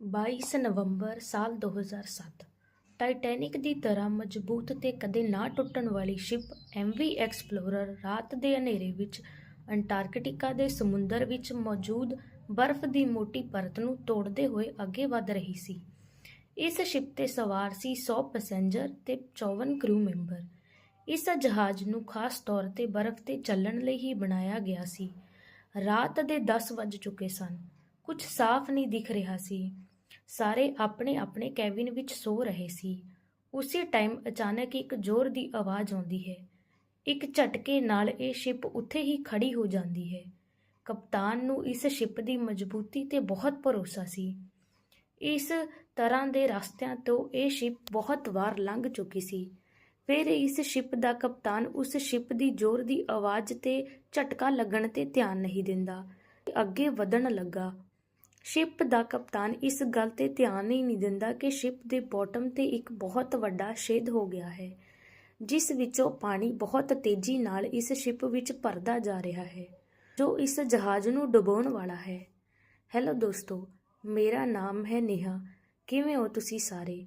22 ਨਵੰਬਰ ਸਾਲ 2007 ਟਾਈਟੈਨਿਕ ਦੀ ਤਰ੍ਹਾਂ ਮਜ਼ਬੂਤ ਤੇ ਕਦੇ ਨਾ ਟੁੱਟਣ ਵਾਲੀ ਸ਼ਿਪ ਐਮਵੀ ਐਕਸਪਲੋਰਰ ਰਾਤ ਦੇ ਹਨੇਰੇ ਵਿੱਚ ਅੰਟਾਰਕਟਿਕਾ ਦੇ ਸਮੁੰਦਰ ਵਿੱਚ ਮੌਜੂਦ ਬਰਫ਼ ਦੀ ਮੋਟੀ ਪਰਤ ਨੂੰ ਤੋੜਦੇ ਹੋਏ ਅੱਗੇ ਵਧ ਰਹੀ ਸੀ। ਇਸ ਸ਼ਿਪ ਤੇ ਸਵਾਰ ਸੀ 100 ਪੈਸੇਂਜਰ ਤੇ 54 ਕਰੂ ਮੈਂਬਰ। ਇਸ ਜਹਾਜ਼ ਨੂੰ ਖਾਸ ਤੌਰ ਤੇ ਬਰਫ਼ ਤੇ ਚੱਲਣ ਲਈ ਹੀ ਬਣਾਇਆ ਗਿਆ ਸੀ। ਰਾਤ ਦੇ 10 ਵੱਜ ਚੁੱਕੇ ਸਨ। ਕੁਝ ਸਾਫ਼ ਨਹੀਂ ਦਿਖ ਰਿਹਾ ਸੀ। ਸਾਰੇ ਆਪਣੇ ਆਪਣੇ ਕੈਬਿਨ ਵਿੱਚ ਸੋ ਰਹੇ ਸੀ। ਉਸੇ ਟਾਈਮ ਅਚਾਨਕ ਇੱਕ ਜ਼ੋਰ ਦੀ ਆਵਾਜ਼ ਆਉਂਦੀ ਹੈ। ਇੱਕ ਝਟਕੇ ਨਾਲ ਇਹ ਸ਼ਿਪ ਉੱਥੇ ਹੀ ਖੜੀ ਹੋ ਜਾਂਦੀ ਹੈ। ਕਪਤਾਨ ਨੂੰ ਇਸ ਸ਼ਿਪ ਦੀ ਮਜ਼ਬੂਤੀ ਤੇ ਬਹੁਤ ਭਰੋਸਾ ਸੀ। ਇਸ ਤਰ੍ਹਾਂ ਦੇ ਰਸਤਿਆਂ ਤੋਂ ਇਹ ਸ਼ਿਪ ਬਹੁਤ ਵਾਰ ਲੰਘ ਚੁੱਕੀ ਸੀ। ਫਿਰ ਇਸ ਸ਼ਿਪ ਦਾ ਕਪਤਾਨ ਉਸ ਸ਼ਿਪ ਦੀ ਜ਼ੋਰ ਦੀ ਆਵਾਜ਼ ਤੇ ਝਟਕਾ ਲੱਗਣ ਤੇ ਧਿਆਨ ਨਹੀਂ ਦਿੰਦਾ। ਤੇ ਅੱਗੇ ਵਧਣ ਲੱਗਾ। ਸ਼ਿਪ ਦਾ ਕਪਤਾਨ ਇਸ ਗੱਲ ਤੇ ਧਿਆਨ ਹੀ ਨਹੀਂ ਦਿੰਦਾ ਕਿ ਸ਼ਿਪ ਦੇ ਬਾਟਮ ਤੇ ਇੱਕ ਬਹੁਤ ਵੱਡਾ ਛੇਦ ਹੋ ਗਿਆ ਹੈ, ਜਿਸ ਵਿੱਚੋਂ ਪਾਣੀ ਬਹੁਤ ਤੇਜ਼ੀ ਨਾਲ ਇਸ ਸ਼ਿਪ ਵਿੱਚ ਭਰਦਾ ਜਾ ਰਿਹਾ ਹੈ, ਜੋ ਇਸ ਜਹਾਜ਼ ਨੂੰ ਡੁਬੋਣ ਵਾਲਾ ਹੈ। ਹੈਲੋ ਦੋਸਤੋ, ਮੇਰਾ ਨਾਮ ਹੈ ਨੇਹਾ। ਕਿਵੇਂ ਹੋ ਤੁਸੀਂ ਸਾਰੇ?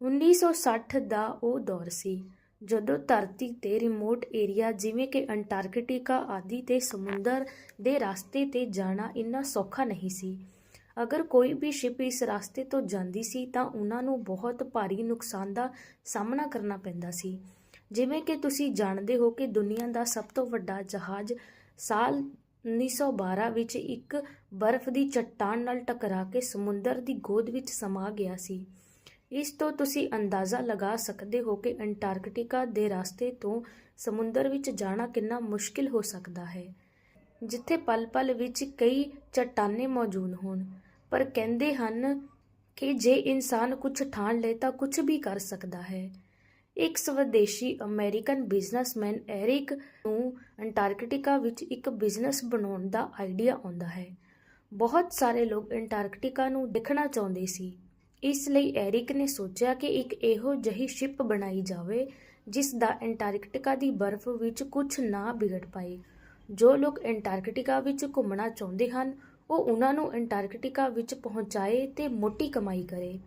1960 ਦਾ ਉਹ ਦੌਰ ਸੀ ਜਦੋਂ ਧਰਤੀ ਤੇ ਰਿਮੋਟ ਏਰੀਆ ਜਿਵੇਂ ਕਿ ਅੰਟਾਰਕਟਿਕਾ ਆਦਿ ਤੇ ਸਮੁੰਦਰ ਦੇ ਰਸਤੇ ਤੇ ਜਾਣਾ ਇੰਨਾ ਸੌਖਾ ਨਹੀਂ ਸੀ। ਅਗਰ ਕੋਈ ਵੀ ਸ਼ਿਪ ਇਸ ਰਸਤੇ ਤੋਂ ਜਾਂਦੀ ਸੀ ਤਾਂ ਉਹਨਾਂ ਨੂੰ ਬਹੁਤ ਭਾਰੀ ਨੁਕਸਾਨ ਦਾ ਸਾਹਮਣਾ ਕਰਨਾ ਪੈਂਦਾ ਸੀ। ਜਿਵੇਂ ਕਿ ਤੁਸੀਂ ਜਾਣਦੇ ਹੋ ਕਿ ਦੁਨੀਆ ਦਾ ਸਭ ਤੋਂ ਵੱਡਾ ਜਹਾਜ਼ ਸਾਲ 1912 ਵਿੱਚ ਇੱਕ ਬਰਫ਼ ਦੀ ਚੱਟਾਨ ਨਾਲ ਟਕਰਾ ਕੇ ਸਮੁੰਦਰ ਦੀ ਗੋਦ ਵਿੱਚ ਸਮਾ ਗਿਆ ਸੀ। ਇਸ ਤੋਂ ਤੁਸੀਂ ਅੰਦਾਜ਼ਾ ਲਗਾ ਸਕਦੇ ਹੋ ਕਿ ਅੰਟਾਰਕਟਿਕਾ ਦੇ ਰਸਤੇ ਤੋਂ ਸਮੁੰਦਰ ਵਿੱਚ ਜਾਣਾ ਕਿੰਨਾ ਮੁਸ਼ਕਿਲ ਹੋ ਸਕਦਾ ਹੈ, ਜਿੱਥੇ ਪਲ-ਪਲ ਵਿੱਚ ਕਈ ਚੱਟਾਨੇ ਮੌਜੂਦ ਹੋਣ। ਪਰ ਕਹਿੰਦੇ ਹਨ ਕਿ ਜੇ ਇਨਸਾਨ ਕੁਝ ਠਾਣ ਲਏ ਤਾਂ ਕੁਝ ਵੀ ਕਰ ਸਕਦਾ ਹੈ। ਇੱਕ ਸਵਦੇਸ਼ੀ ਅਮਰੀਕਨ ਬਿਜ਼ਨਸਮੈਨ ਐਰਿਕ ਨੂੰ ਅੰਟਾਰਕਟਿਕਾ ਵਿੱਚ ਇੱਕ ਬਿਜ਼ਨਸ ਬਣਾਉਣ ਦਾ ਆਈਡੀਆ ਆਉਂਦਾ ਹੈ। ਬਹੁਤ ਸਾਰੇ ਲੋਕ ਅੰਟਾਰਕਟਿਕਾ ਨੂੰ ਦੇਖਣਾ ਚਾਹੁੰਦੇ ਸੀ। ਇਸ ਲਈ ਐਰਿਕ ਨੇ ਸੋਚਿਆ ਕਿ ਇੱਕ ਇਹੋ ਜਿਹੀ ਸ਼ਿਪ ਬਣਾਈ ਜਾਵੇ, ਜਿਸ ਦਾ ਅੰਟਾਰਕਟਿਕਾ ਦੀ ਬਰਫ਼ ਵਿੱਚ ਕੁਝ ਨਾ ਵਿਗੜ ਪਾਏ। ਜੋ ਲੋਕ ਅੰਟਾਰਕਟਿਕਾ ਵਿੱਚ ਘੁੰਮਣਾ ਚਾਹੁੰਦੇ ਹਨ, ਉਹ ਉਹਨਾਂ ਨੂੰ ਅੰਟਾਰਕਟਿਕਾ ਵਿੱਚ ਪਹੁੰਚਾਏ ਤੇ ਮੋਟੀ ਕਮਾਈ ਕਰੇ।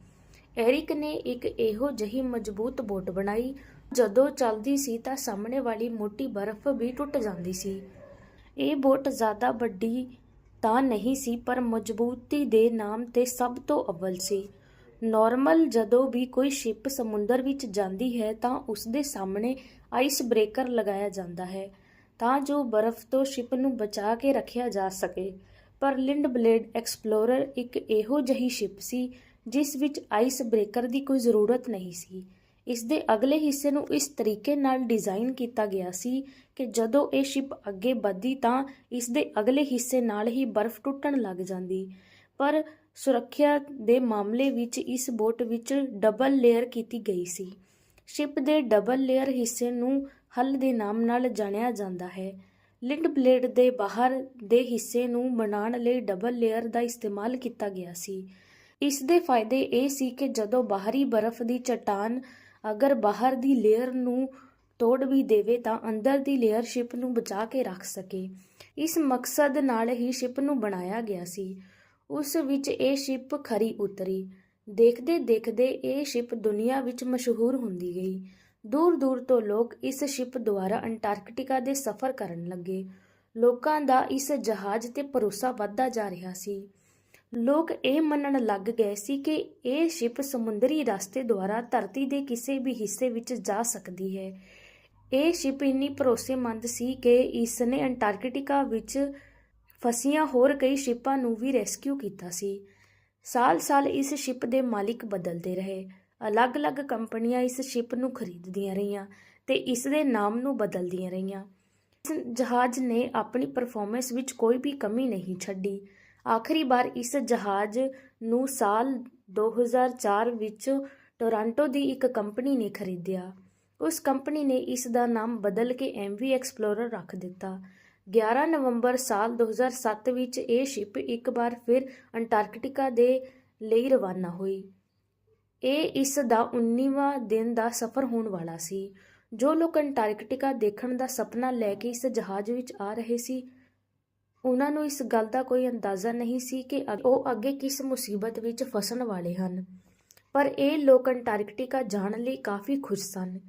ਐਰਿਕ ਨੇ ਇੱਕ ਇਹੋ ਜਿਹੀ ਮਜ਼ਬੂਤ ਬੋਟ ਬਣਾਈ, ਜਦੋਂ ਚੱਲਦੀ ਸੀ ਤਾਂ ਸਾਹਮਣੇ ਵਾਲੀ ਮੋਟੀ ਬਰਫ਼ ਵੀ ਟੁੱਟ ਜਾਂਦੀ ਸੀ। ਇਹ ਬੋਟ ਜ਼ਿਆਦਾ ਵੱਡੀ ਤਾਂ ਨਹੀਂ ਸੀ, ਪਰ ਮਜ਼ਬੂਤੀ ਦੇ ਨਾਮ ਤੇ ਸਭ ਤੋਂ ਅਵਲ ਸੀ। ਨਾਰਮਲ ਜਦੋਂ ਵੀ ਕੋਈ ਸ਼ਿਪ ਸਮੁੰਦਰ ਵਿੱਚ ਜਾਂਦੀ ਹੈ ਤਾਂ ਉਸ ਦੇ ਸਾਹਮਣੇ ਆਈਸ ਬ੍ਰੇਕਰ ਲਗਾਇਆ ਜਾਂਦਾ ਹੈ ਤਾਂ ਜੋ ਬਰਫ਼ ਤੋਂ ਸ਼ਿਪ ਨੂੰ ਬਚਾ ਕੇ ਰੱਖਿਆ ਜਾ ਸਕੇ। ਪਰ ਲਿੰਡ ਬਲੇਡ ਐਕਸਪਲੋਰਰ ਇੱਕ ਇਹੋ ਜਿਹੀ ਸ਼ਿਪ ਸੀ, ਜਿਸ ਵਿੱਚ ਆਈਸ ਬ੍ਰੇਕਰ ਦੀ ਕੋਈ ਜ਼ਰੂਰਤ ਨਹੀਂ ਸੀ। ਇਸ ਦੇ ਅਗਲੇ ਹਿੱਸੇ ਨੂੰ ਇਸ ਤਰੀਕੇ ਨਾਲ ਡਿਜ਼ਾਈਨ ਕੀਤਾ ਗਿਆ ਸੀ ਕਿ ਜਦੋਂ ਇਹ ਸ਼ਿਪ ਅੱਗੇ ਵਧਦੀ ਤਾਂ ਇਸ ਦੇ ਅਗਲੇ ਹਿੱਸੇ ਨਾਲ ਹੀ ਬਰਫ਼ ਟੁੱਟਣ ਲੱਗ ਜਾਂਦੀ। ਪਰ ਸੁਰੱਖਿਆ ਦੇ ਮਾਮਲੇ ਵਿੱਚ ਇਸ ਬੋਟ ਵਿੱਚ ਡਬਲ ਲੇਅਰ ਕੀਤੀ ਗਈ ਸੀ। ਸ਼ਿਪ ਦੇ ਡਬਲ ਲੇਅਰ ਹਿੱਸੇ ਨੂੰ ਹੱਲ ਦੇ ਨਾਮ ਨਾਲ ਜਾਣਿਆ ਜਾਂਦਾ ਹੈ। ਲਿੰਡ ਬਲੇਡ ਦੇ ਬਾਹਰ ਦੇ ਹਿੱਸੇ ਨੂੰ ਬਣਾਉਣ ਲਈ ਡਬਲ ਲੇਅਰ ਦਾ ਇਸਤੇਮਾਲ ਕੀਤਾ ਗਿਆ ਸੀ। ਇਸ ਦੇ ਫਾਇਦੇ ਇਹ ਸੀ ਕਿ ਜਦੋਂ ਬਾਹਰੀ ਬਰਫ਼ ਦੀ ਚਟਾਨ ਅਗਰ ਬਾਹਰ ਦੀ ਲੇਅਰ ਨੂੰ ਤੋੜ ਵੀ ਦੇਵੇ ਤਾਂ ਅੰਦਰ ਦੀ ਲੇਅਰ ਸ਼ਿਪ ਨੂੰ ਬਚਾ ਕੇ ਰੱਖ ਸਕੇ। ਇਸ ਮਕਸਦ ਨਾਲ ਹੀ ਸ਼ਿਪ ਨੂੰ ਬਣਾਇਆ ਗਿਆ ਸੀ। ਉਸ ਵਿੱਚ ਇਹ ਸ਼ਿਪ ਖਰੀ ਉਤਰੀ। ਦੇਖਦੇ ਦੇਖਦੇ ਇਹ ਸ਼ਿਪ ਦੁਨੀਆ ਵਿੱਚ ਮਸ਼ਹੂਰ ਹੁੰਦੀ ਗਈ। ਦੂਰ ਦੂਰ ਤੋਂ ਲੋਕ ਇਸ ਸ਼ਿਪ ਦੁਆਰਾ ਅੰਟਾਰਕਟਿਕਾ ਦੇ ਸਫ਼ਰ ਕਰਨ ਲੱਗੇ। ਲੋਕਾਂ ਦਾ ਇਸ ਜਹਾਜ਼ ਤੇ ਭਰੋਸਾ ਵੱਧਦਾ ਜਾ ਰਿਹਾ ਸੀ। ਲੋਕ ਇਹ ਮੰਨਣ ਲੱਗ ਗਏ ਸੀ ਕਿ ਇਹ ਸ਼ਿਪ ਸਮੁੰਦਰੀ ਰਸਤੇ ਦੁਆਰਾ ਧਰਤੀ ਦੇ ਕਿਸੇ ਵੀ ਹਿੱਸੇ ਵਿੱਚ ਜਾ ਸਕਦੀ ਹੈ। ਇਹ ਸ਼ਿਪ ਇੰਨੀ ਭਰੋਸੇਮੰਦ ਸੀ ਕਿ ਇਸ ਨੇ ਅੰਟਾਰਕਟਿਕਾ ਵਿੱਚ ਫਸੀਆਂ ਹੋਰ ਕਈ ਸ਼ਿਪਾਂ ਨੂੰ ਵੀ ਰੈਸਕਿਊ ਕੀਤਾ ਸੀ। ਸਾਲ-ਸਾਲ ਇਸ ਸ਼ਿਪ ਦੇ ਮਾਲਿਕ ਬਦਲਦੇ ਰਹੇ। ਅਲੱਗ-ਅਲੱਗ ਕੰਪਨੀਆਂ ਇਸ ਸ਼ਿਪ ਨੂੰ ਖਰੀਦਦੀਆਂ ਰਹੀਆਂ ਤੇ ਇਸ ਦੇ ਨਾਮ ਨੂੰ ਬਦਲਦੀਆਂ ਰਹੀਆਂ। ਇਸ ਜਹਾਜ਼ ਨੇ ਆਪਣੀ ਪਰਫਾਰਮੈਂਸ ਵਿੱਚ ਕੋਈ ਵੀ ਕਮੀ ਨਹੀਂ ਛੱਡੀ। ਆਖਰੀ ਵਾਰ ਇਸ ਜਹਾਜ਼ ਨੂੰ ਸਾਲ 2004 ਵਿੱਚ ਟੋਰਾਂਟੋ ਦੀ ਇੱਕ ਕੰਪਨੀ ਨੇ ਖਰੀਦਿਆ। ਉਸ ਕੰਪਨੀ ਨੇ ਇਸ ਦਾ ਨਾਮ ਬਦਲ ਕੇ ਐਮਵੀ ਐਕਸਪਲੋਰਰ ਰੱਖ ਦਿੱਤਾ। 11 ਨਵੰਬਰ ਸਾਲ 2007 ਵਿੱਚ ਇਹ ਸ਼ਿਪ ਇੱਕ ਵਾਰ ਫਿਰ ਅੰਟਾਰਕਟਿਕਾ ਦੇ ਲਈ ਰਵਾਨਾ ਹੋਈ। ਇਹ ਇਸ ਦਾ 19ਵਾਂ ਦਿਨ ਦਾ ਸਫ਼ਰ ਹੋਣ ਵਾਲਾ ਸੀ। ਜੋ ਲੋਕ ਅੰਟਾਰਕਟਿਕਾ ਦੇਖਣ ਦਾ ਸੁਪਨਾ ਲੈ ਕੇ ਇਸ ਜਹਾਜ਼ ਵਿੱਚ ਆ ਰਹੇ ਸੀ, ਉਹਨਾਂ ਨੂੰ ਇਸ ਗੱਲ ਦਾ ਕੋਈ ਅੰਦਾਜ਼ਾ ਨਹੀਂ ਸੀ ਕਿ ਅ- ਉਹ ਅੱਗੇ ਕਿਸ ਮੁਸੀਬਤ ਵਿੱਚ ਫਸਣ ਵਾਲੇ ਹਨ। ਪਰ ਇਹ ਲੋਕ ਅੰਟਾਰਕਟਿਕਾ ਜਾਣ ਲਈ ਕਾਫੀ ਖੁਸ਼ ਸਨ।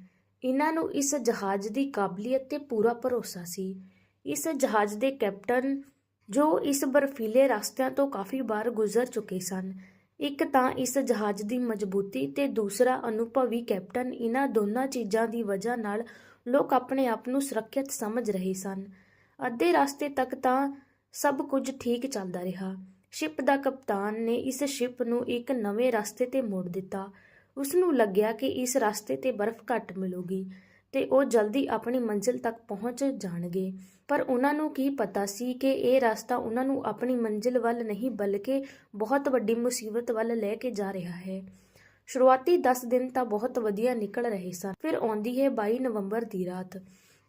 ਇਹਨਾਂ ਨੂੰ ਇਸ ਜਹਾਜ਼ ਦੀ ਕਾਬਲੀਅਤ ਤੇ ਪੂਰਾ ਭਰੋਸਾ ਸੀ। ਇਸ ਜਹਾਜ਼ ਦੇ ਕੈਪਟਨ ਜੋ ਇਸ ਬਰਫੀਲੇ ਰਸਤਿਆਂ ਤੋਂ ਕਾਫੀ ਵਾਰ ਗੁਜ਼ਰ ਚੁੱਕੇ ਸਨ। ਇੱਕ ਤਾਂ ਇਸ ਜਹਾਜ਼ ਦੀ ਮਜ਼ਬੂਤੀ ਤੇ ਦੂਸਰਾ ਅਨੁਭਵੀ ਕੈਪਟਨ ਇਹਨਾਂ ਦੋਨਾਂ ਚੀਜ਼ਾਂ ਦੀ ਵਜ੍ਹਾ ਨਾਲ ਲੋਕ ਆਪਣੇ ਆਪ ਨੂੰ ਸੁਰੱਖਿਅਤ ਸਮਝ ਰਹੇ ਸਨ। ਅੱਧੇ ਰਸਤੇ ਤੱਕ ਤਾਂ ਸਭ ਕੁਝ ਠੀਕ ਚੱਲਦਾ ਰਿਹਾ। ਸ਼ਿਪ ਦਾ ਕਪਤਾਨ ਨੇ ਇਸ ਸ਼ਿਪ ਨੂੰ ਇੱਕ ਨਵੇਂ ਰਸਤੇ ਤੇ ਮੋੜ ਦਿੱਤਾ। ਉਸ ਨੂੰ ਲੱਗਿਆ ਕਿ ਇਸ ਰਸਤੇ ਤੇ ਬਰਫ਼ ਘੱਟ ਮਿਲੂਗੀ। ਤੇ ਉਹ ਜਲਦੀ ਆਪਣੀ ਮੰਜ਼ਿਲ ਤੱਕ ਪਹੁੰਚ ਜਾਣਗੇ। ਪਰ ਉਹਨਾਂ ਨੂੰ ਕੀ ਪਤਾ ਸੀ ਕਿ ਇਹ ਰਸਤਾ ਉਹਨਾਂ ਨੂੰ ਆਪਣੀ ਮੰਜ਼ਿਲ ਵੱਲ ਨਹੀਂ, ਬਲਕਿ ਬਹੁਤ ਵੱਡੀ ਮੁਸੀਬਤ ਵੱਲ ਲੈ ਕੇ ਜਾ ਰਿਹਾ ਹੈ। ਸ਼ੁਰੂਆਤੀ 10 ਦਿਨ ਤਾਂ ਬਹੁਤ ਵਧੀਆ ਨਿਕਲ ਰਹੇ ਸਨ। ਫਿਰ ਆਉਂਦੀ ਹੈ 22 ਨਵੰਬਰ ਦੀ ਰਾਤ।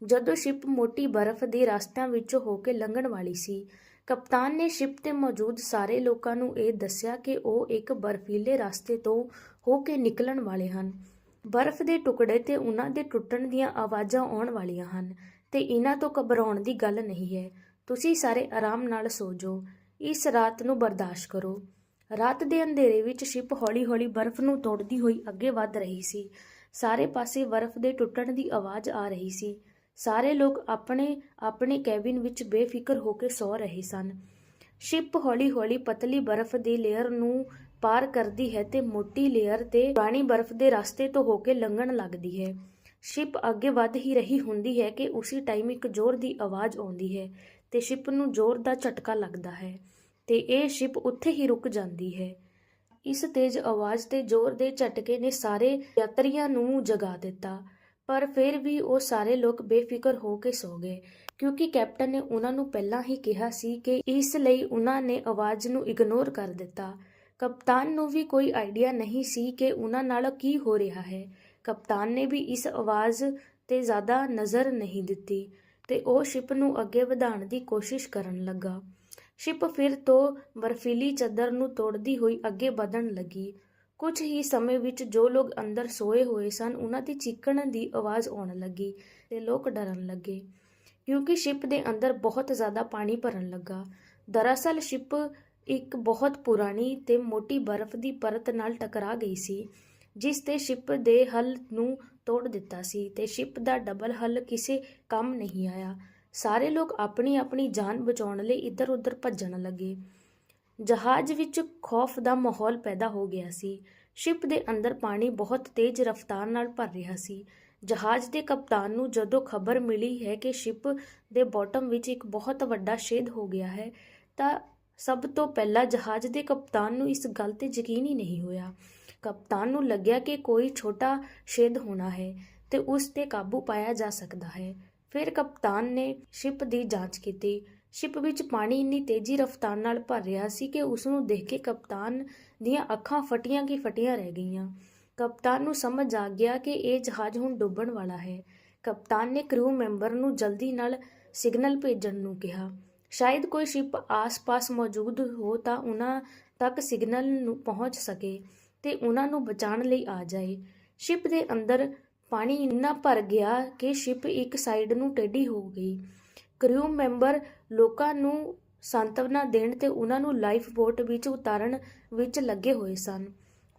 ਜਦੋਂ ਸ਼ਿਪ ਮੋਟੀ ਬਰਫ਼ ਦੇ ਰਸਤਿਆਂ ਵਿੱਚ ਹੋ ਕੇ ਲੰਘਣ ਵਾਲੀ ਸੀ, ਕਪਤਾਨ ਨੇ ਸ਼ਿਪ ਤੇ ਮੌਜੂਦ ਸਾਰੇ ਲੋਕਾਂ ਨੂੰ ਇਹ ਦੱਸਿਆ ਕਿ ਉਹ ਇੱਕ ਬਰਫੀਲੇ ਰਸਤੇ ਤੋਂ ਹੋ ਕੇ ਨਿਕਲਣ ਵਾਲੇ ਹਨ। ਬਰਫ਼ ਦੇ ਟੁਕੜੇ ਤੇ ਉਹਨਾਂ ਦੇ ਟੁੱਟਣ ਦੀਆਂ ਆਵਾਜ਼ਾਂ ਆਉਣ ਵਾਲੀਆਂ ਹਨ, ਤੇ ਇਹਨਾਂ ਤੋਂ ਘਬਰਾਉਣ ਦੀ ਗੱਲ ਨਹੀਂ ਹੈ। ਤੁਸੀਂ ਸਾਰੇ ਆਰਾਮ ਨਾਲ ਸੋ ਜਾਓ। ਇਸ ਰਾਤ ਨੂੰ ਬਰਦਾਸ਼ਤ ਕਰੋ। ਰਾਤ ਦੇ ਅੰਧੇਰੇ ਵਿੱਚ ਸ਼ਿਪ ਹੌਲੀ-ਹੌਲੀ ਬਰਫ਼ ਨੂੰ ਤੋੜਦੀ ਹੋਈ ਅੱਗੇ ਵੱਧ ਰਹੀ ਸੀ। ਸਾਰੇ ਪਾਸੇ ਬਰਫ਼ ਦੇ ਟੁੱਟਣ ਦੀ ਆਵਾਜ਼ ਆ ਰਹੀ ਸੀ। ਸਾਰੇ ਲੋਕ ਆਪਣੇ ਆਪਣੇ ਕੈਬਿਨ ਵਿੱਚ ਬੇਫਿਕਰ ਹੋ ਕੇ ਸੌ ਰਹੇ ਸਨ। ਸ਼ਿਪ ਹੌਲੀ-ਹੌਲੀ ਪਤਲੀ ਬਰਫ਼ ਦੀ ਲੇਅਰ ਨੂੰ ਪਾਰ ਕਰਦੀ ਹੈ ਤੇ ਮੋਟੀ ਲੇਅਰ ਤੇ ਪੁਰਾਣੀ ਬਰਫ਼ ਦੇ ਰਸਤੇ ਤੋਂ ਹੋ ਕੇ ਲੰਘਣ ਲੱਗਦੀ ਹੈ। ਸ਼ਿਪ ਅੱਗੇ ਵੱਧ ਹੀ ਰਹੀ ਹੁੰਦੀ ਹੈ ਕਿ ਉਸੇ ਟਾਈਮ ਇੱਕ ਜ਼ੋਰ ਦੀ ਆਵਾਜ਼ ਆਉਂਦੀ ਹੈ ਤੇ ਸ਼ਿਪ ਨੂੰ ਜ਼ੋਰ ਦਾ ਝਟਕਾ ਲੱਗਦਾ ਹੈ ਤੇ ਇਹ ਸ਼ਿਪ ਉੱਥੇ ਹੀ ਰੁਕ ਜਾਂਦੀ ਹੈ। ਇਸ ਤੇਜ਼ ਆਵਾਜ਼ ਤੇ ਜ਼ੋਰ ਦੇ ਝਟਕੇ ਨੇ ਸਾਰੇ ਯਾਤਰੀਆਂ ਨੂੰ ਜਗਾ ਦਿੱਤਾ, ਪਰ ਫਿਰ ਵੀ ਉਹ ਸਾਰੇ ਲੋਕ ਬੇਫਿਕਰ ਹੋ ਕੇ ਸੋ ਗਏ, ਕਿਉਂਕਿ ਕੈਪਟਨ ਨੇ ਉਹਨਾਂ ਨੂੰ ਪਹਿਲਾਂ ਹੀ ਕਿਹਾ ਸੀ ਕਿ ਇਸ ਲਈ ਉਹਨਾਂ ਨੇ ਆਵਾਜ਼ ਨੂੰ ਇਗਨੋਰ ਕਰ ਦਿੱਤਾ। ਕਪਤਾਨ ਨੂੰ ਵੀ ਕੋਈ ਆਈਡੀਆ ਨਹੀਂ ਸੀ ਕਿ ਉਹਨਾਂ ਨਾਲ ਕੀ ਹੋ ਰਿਹਾ ਹੈ। ਕਪਤਾਨ ਨੇ ਵੀ ਇਸ ਆਵਾਜ਼ ਤੇ ਜ਼ਿਆਦਾ ਨਜ਼ਰ ਨਹੀਂ ਦਿੱਤੀ ਤੇ ਉਹ ਸ਼ਿਪ ਨੂੰ ਅੱਗੇ ਵਧਾਉਣ ਦੀ ਕੋਸ਼ਿਸ਼ ਕਰਨ ਲੱਗਾ। ਸ਼ਿਪ ਫਿਰ ਤੋਂ ਬਰਫੀਲੀ ਚੱਦਰ ਨੂੰ ਤੋੜਦੀ ਹੋਈ ਅੱਗੇ ਵਧਣ ਲੱਗੀ। ਕੁਝ ਹੀ ਸਮੇਂ ਵਿੱਚ ਜੋ ਲੋਕ ਅੰਦਰ ਸੋਏ ਹੋਏ ਸਨ, ਉਹਨਾਂ ਦੀ ਚੀਕਣ ਦੀ ਆਵਾਜ਼ ਆਉਣ ਲੱਗੀ ਤੇ ਲੋਕ ਡਰਨ ਲੱਗੇ। ਕਿਉਂਕਿ ਸ਼ਿਪ ਦੇ ਅੰਦਰ ਬਹੁਤ ਜ਼ਿਆਦਾ ਪਾਣੀ ਭਰਨ ਲੱਗਾ। ਦਰਅਸਲ ਸ਼ਿਪ ਇੱਕ ਬਹੁਤ ਪੁਰਾਣੀ ਤੇ ਮੋਟੀ ਬਰਫ਼ ਦੀ ਪਰਤ ਨਾਲ ਟਕਰਾ ਗਈ ਸੀ, ਜਿਸ ਤੇ ਸ਼ਿਪ ਦੇ ਹੱਲ ਨੂੰ ਤੋੜ ਦਿੱਤਾ ਸੀ ਤੇ ਸ਼ਿਪ ਦਾ ਡਬਲ ਹੱਲ ਕਿਸੇ ਕੰਮ ਨਹੀਂ ਆਇਆ। ਸਾਰੇ ਲੋਕ ਆਪਣੀ ਆਪਣੀ ਜਾਨ ਬਚਾਉਣ ਲਈ ਇੱਧਰ-ਉੱਧਰ ਭੱਜਣ ਲੱਗੇ। ਜਹਾਜ਼ ਵਿੱਚ ਖੌਫ ਦਾ ਮਾਹੌਲ ਪੈਦਾ ਹੋ ਗਿਆ ਸੀ। ਸ਼ਿਪ ਦੇ ਅੰਦਰ ਪਾਣੀ ਬਹੁਤ ਤੇਜ਼ ਰਫ਼ਤਾਰ ਨਾਲ ਭਰ ਰਿਹਾ ਸੀ। ਜਹਾਜ਼ ਦੇ ਕਪਤਾਨ ਨੂੰ ਜਦੋਂ ਖਬਰ ਮਿਲੀ ਹੈ ਕਿ ਸ਼ਿਪ ਦੇ ਬਾਟਮ ਵਿੱਚ ਇੱਕ ਬਹੁਤ ਵੱਡਾ ਛੇਦ ਹੋ ਗਿਆ ਹੈ, ਤਾਂ ਸਭ ਤੋਂ ਪਹਿਲਾਂ ਜਹਾਜ਼ ਦੇ ਕਪਤਾਨ ਨੂੰ ਇਸ ਗੱਲ ਤੇ ਯਕੀਨ ਹੀ ਨਹੀਂ ਹੋਇਆ। ਕਪਤਾਨ ਨੂੰ ਲੱਗਿਆ ਕਿ ਕੋਈ ਛੋਟਾ ਛੇਦ ਹੋਣਾ ਹੈ ਤੇ ਉਸ ਤੇ ਕਾਬੂ ਪਾਇਆ ਜਾ ਸਕਦਾ ਹੈ। ਫਿਰ ਕਪਤਾਨ ਨੇ ਸ਼ਿਪ ਦੀ ਜਾਂਚ ਕੀਤੀ। ਸ਼ਿਪ ਵਿੱਚ ਪਾਣੀ ਇੰਨੀ ਤੇਜ਼ੀ ਰਫ਼ਤਾਰ ਨਾਲ ਭਰ ਰਿਹਾ ਸੀ ਕਿ ਉਸ ਨੂੰ ਦੇਖ ਕੇ ਕਪਤਾਨ ਦੀਆਂ ਅੱਖਾਂ ਫਟੀਆਂ ਕੀ ਫਟੀਆਂ ਰਹਿ ਗਈਆਂ। ਕਪਤਾਨ ਨੂੰ ਸਮਝ ਆ ਗਿਆ ਕਿ ਇਹ ਜਹਾਜ਼ ਹੁਣ ਡੁੱਬਣ ਵਾਲਾ ਹੈ। ਕਪਤਾਨ ਨੇ ਕਰੂ ਮੈਂਬਰ ਨੂੰ ਜਲਦੀ ਨਾਲ ਸਿਗਨਲ ਭੇਜਣ ਨੂੰ ਕਿਹਾ। ਸ਼ਾਇਦ ਕੋਈ ਸ਼ਿਪ ਆਸ-ਪਾਸ ਮੌਜੂਦ ਹੋ ਤਾਂ ਉਹਨਾਂ ਤੱਕ ਸਿਗਨਲ ਨੂੰ ਪਹੁੰਚ ਸਕੇ ਤੇ ਉਹਨਾਂ ਨੂੰ ਬਚਾਉਣ ਲਈ ਆ ਜਾਏ। ਸ਼ਿਪ ਦੇ ਅੰਦਰ ਪਾਣੀ ਇੰਨਾ ਭਰ ਗਿਆ ਕਿ ਸ਼ਿਪ ਇੱਕ ਸਾਈਡ ਨੂੰ ਟੇਢੀ ਹੋ ਗਈ। ਕਰਿਊ ਮੈਂਬਰ ਲੋਕਾਂ ਨੂੰ ਸੰਤਵਨਾ ਦੇਣ ਤੇ ਉਹਨਾਂ ਨੂੰ ਲਾਈਫ ਬੋਟ ਵਿੱਚ ਉਤਾਰਨ ਵਿੱਚ ਲੱਗੇ ਹੋਏ ਸਨ।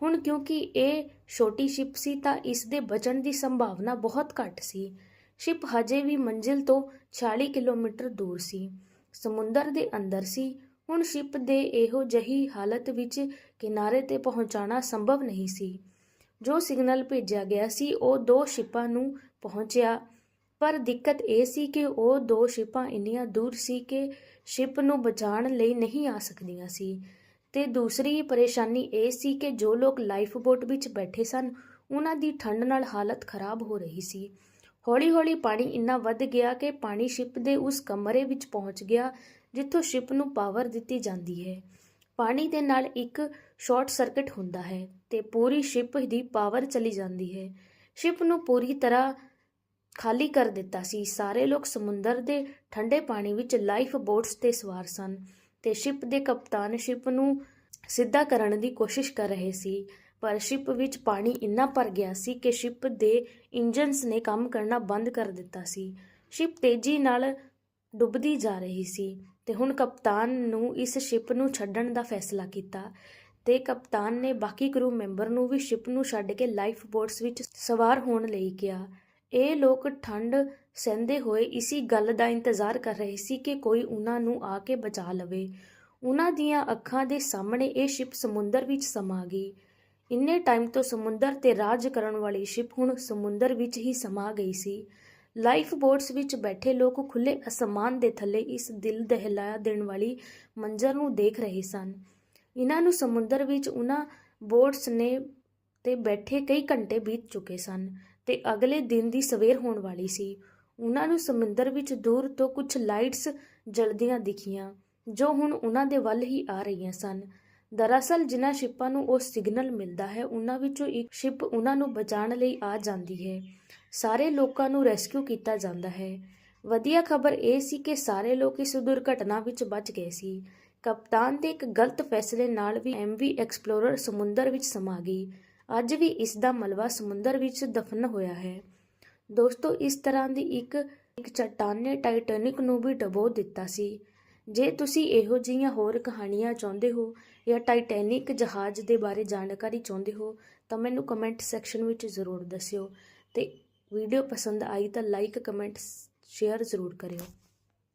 ਹੁਣ ਕਿਉਂਕਿ ਇਹ ਛੋਟੀ ਸ਼ਿਪ ਸੀ ਤਾਂ ਇਸ ਦੇ ਬਚਣ ਦੀ ਸੰਭਾਵਨਾ ਬਹੁਤ ਘੱਟ ਸੀ। ਸ਼ਿਪ ਹਜੇ ਵੀ ਮੰਜ਼ਿਲ ਤੋਂ 40 ਕਿਲੋਮੀਟਰ ਦੂਰ ਸੀ। ਸਮੁੰਦਰ ਦੇ ਅੰਦਰ ਸੀ। ਹੁਣ ਸ਼ਿਪ ਦੇ ਇਹੋ ਜਹੀ ਹਾਲਤ ਵਿੱਚ ਕਿਨਾਰੇ ਤੇ ਪਹੁੰਚਾਣਾ ਸੰਭਵ ਨਹੀਂ ਸੀ। ਜੋ ਸਿਗਨਲ ਭੇਜਿਆ ਗਿਆ ਸੀ, ਉਹ ਦੋ ਸ਼ਿਪਾਂ ਨੂੰ ਪਹੁੰਚਿਆ। ਪਰ ਦਿੱਕਤ ਇਹ ਸੀ ਕਿ ਉਹ ਦੋ ਸ਼ਿਪਾਂ ਇੰਨੀਆਂ ਦੂਰ ਸੀ ਕਿ ਸ਼ਿਪ ਨੂੰ ਬਚਾਉਣ ਲਈ ਨਹੀਂ ਆ ਸਕਦੀਆਂ ਸੀ। ਤੇ ਦੂਸਰੀ ਪਰੇਸ਼ਾਨੀ ਇਹ ਸੀ ਕਿ ਜੋ ਲੋਕ ਲਾਈਫ ਬੋਟ ਵਿੱਚ ਬੈਠੇ ਸਨ, ਉਹਨਾਂ ਦੀ ਠੰਡ ਨਾਲ ਹਾਲਤ ਖਰਾਬ ਹੋ ਰਹੀ ਸੀ। ਹੌਲੀ-ਹੌਲੀ ਪਾਣੀ ਇੰਨਾ ਵੱਧ ਗਿਆ ਕਿ ਪਾਣੀ ਸ਼ਿਪ ਦੇ ਉਸ ਕਮਰੇ ਵਿੱਚ ਪਹੁੰਚ ਗਿਆ, ਜਿੱਥੋਂ ਸ਼ਿਪ ਨੂੰ ਪਾਵਰ ਦਿੱਤੀ ਜਾਂਦੀ ਹੈ। ਪਾਣੀ ਦੇ ਨਾਲ ਇੱਕ ਸ਼ਾਰਟ ਸਰਕਟ ਹੁੰਦਾ ਹੈ ਤੇ ਪੂਰੀ ਸ਼ਿਪ ਦੀ ਪਾਵਰ ਚਲੀ ਜਾਂਦੀ ਹੈ। ਸ਼ਿਪ ਨੂੰ ਪੂਰੀ ਤਰ੍ਹਾਂ ਖਾਲੀ ਕਰ ਦਿੱਤਾ ਸੀ। ਸਾਰੇ ਲੋਕ ਸਮੁੰਦਰ ਦੇ ਠੰਡੇ ਪਾਣੀ ਵਿੱਚ ਲਾਈਫ ਬੋਟਸ ਤੇ ਸਵਾਰ ਸਨ ਤੇ ਸ਼ਿਪ ਦੇ ਕਪਤਾਨ ਸ਼ਿਪ ਨੂੰ ਸਿੱਧਾ ਕਰਨ ਦੀ ਕੋਸ਼ਿਸ਼ ਕਰ ਰਹੇ ਸੀ। ਪਰ ਸ਼ਿਪ ਵਿੱਚ ਪਾਣੀ ਇੰਨਾ ਭਰ ਗਿਆ ਸੀ ਕਿ ਸ਼ਿਪ ਦੇ ਇੰਜਨਸ ਨੇ ਕੰਮ ਕਰਨਾ ਬੰਦ ਕਰ ਦਿੱਤਾ ਸੀ। ਸ਼ਿਪ ਤੇਜ਼ੀ ਨਾਲ ਡੁੱਬਦੀ ਜਾ ਰਹੀ ਸੀ ਤੇ ਹੁਣ ਕਪਤਾਨ ਨੂੰ ਇਸ ਸ਼ਿਪ ਨੂੰ ਛੱਡਣ ਦਾ ਫੈਸਲਾ ਕੀਤਾ ਤੇ ਕਪਤਾਨ ਨੇ ਬਾਕੀ ਕਰੂ ਮੈਂਬਰ ਨੂੰ ਵੀ ਸ਼ਿਪ ਨੂੰ ਛੱਡ ਕੇ ਲਾਈਫ ਬੋਟਸ ਵਿੱਚ ਸਵਾਰ ਹੋਣ ਲਈ ਕਿਹਾ। ਇਹ ਲੋਕ ਠੰਡ ਸਹਿੰਦੇ ਹੋਏ ਇਸੀ ਗੱਲ ਦਾ ਇੰਤਜ਼ਾਰ ਕਰ ਰਹੇ ਸੀ ਕਿ ਕੋਈ ਉਹਨਾਂ ਨੂੰ ਆ ਕੇ ਬਚਾ ਲਵੇ। ਉਹਨਾਂ ਦੀਆਂ ਅੱਖਾਂ ਦੇ ਸਾਹਮਣੇ ਇਹ ਸ਼ਿਪ ਸਮੁੰਦਰ ਵਿੱਚ ਸਮਾ ਗਈ। ਇੰਨੇ ਟਾਈਮ ਤੋਂ ਸਮੁੰਦਰ ਤੇ ਰਾਜ ਕਰਨ ਵਾਲੀ ਸ਼ਿਪ ਹੁਣ ਸਮੁੰਦਰ ਵਿੱਚ ਹੀ ਸਮਾ ਗਈ ਸੀ। ਲਾਈਫ ਬੋਟਸ ਵਿੱਚ ਬੈਠੇ ਲੋਕ ਖੁੱਲੇ ਅਸਮਾਨ ਦੇ ਥੱਲੇ ਇਸ ਦਿਲ ਦਹਿਲਾ ਦੇਣ ਵਾਲੀ ਮੰਜ਼ਰ ਨੂੰ ਦੇਖ ਰਹੇ ਸਨ। ਇਹਨਾਂ ਨੂੰ ਸਮੁੰਦਰ ਵਿੱਚ ਉਹਨਾਂ ਬੋਟਸ ਨੇ ਤੇ ਬੈਠੇ ਕਈ ਘੰਟੇ ਬੀਤ ਚੁੱਕੇ ਸਨ ਤੇ ਅਗਲੇ ਦਿਨ ਦੀ ਸਵੇਰ ਹੋਣ ਵਾਲੀ ਸੀ। ਉਹਨਾਂ ਨੂੰ ਸਮੁੰਦਰ ਵਿੱਚ ਦੂਰ ਤੋਂ ਕੁਝ ਲਾਈਟਸ ਜਲਦੀਆਂ ਦਿਖੀਆਂ, ਜੋ ਹੁਣ ਉਹਨਾਂ ਦੇ ਵੱਲ ਹੀ ਆ ਰਹੀਆਂ ਸਨ। ਦਰਅਸਲ ਜਿਨ੍ਹਾਂ ਸ਼ਿਪਾਂ ਨੂੰ ਉਹ ਸਿਗਨਲ ਮਿਲਦਾ ਹੈ ਉਹਨਾਂ ਵਿੱਚੋਂ ਇੱਕ ਸ਼ਿਪ ਉਹਨਾਂ ਨੂੰ ਬਚਾਉਣ ਲਈ ਆ ਜਾਂਦੀ ਹੈ। ਸਾਰੇ ਲੋਕਾਂ ਨੂੰ ਰੈਸਕਿਊ ਕੀਤਾ ਜਾਂਦਾ ਹੈ। ਵਧੀਆ ਖਬਰ ਇਹ ਸੀ ਕਿ ਸਾਰੇ ਲੋਕ ਇਸ ਦੁਰਘਟਨਾ ਵਿੱਚ ਬਚ ਗਏ ਸੀ। ਕਪਤਾਨ ਦੇ ਇੱਕ ਗਲਤ ਫੈਸਲੇ ਨਾਲ ਵੀ ਐਮਵੀ ਐਕਸਪਲੋਰਰ ਸਮੁੰਦਰ ਵਿੱਚ ਸਮਾ ਗਈ। ਅੱਜ ਵੀ ਇਸ ਦਾ ਮਲਬਾ ਸਮੁੰਦਰ ਵਿੱਚ ਦਫਨ ਹੋਇਆ ਹੈ। ਦੋਸਤੋ, ਇਸ ਤਰ੍ਹਾਂ ਦੀ ਇੱਕ ਇੱਕ ਚੱਟਾਨ ਨੇ ਟਾਈਟੈਨਿਕ ਨੂੰ ਵੀ ਡਬੋ ਦਿੱਤਾ ਸੀ। ਜੇ ਤੁਸੀਂ ਇਹੋ ਜਿਹੀਆਂ ਹੋਰ ਕਹਾਣੀਆਂ ਚਾਹੁੰਦੇ ਹੋ ਜਾਂ ਟਾਈਟੈਨਿਕ ਜਹਾਜ਼ ਦੇ ਬਾਰੇ ਜਾਣਕਾਰੀ ਚਾਹੁੰਦੇ ਹੋ, ਤਾਂ ਮੈਨੂੰ ਕਮੈਂਟ ਸੈਕਸ਼ਨ ਵਿੱਚ ਜ਼ਰੂਰ ਦੱਸਿਓ ਤੇ ਵੀਡੀਓ ਪਸੰਦ ਆਈ ਤਾਂ ਲਾਈਕ, ਕਮੈਂਟ, ਸ਼ੇਅਰ ਜ਼ਰੂਰ ਕਰਿਓ।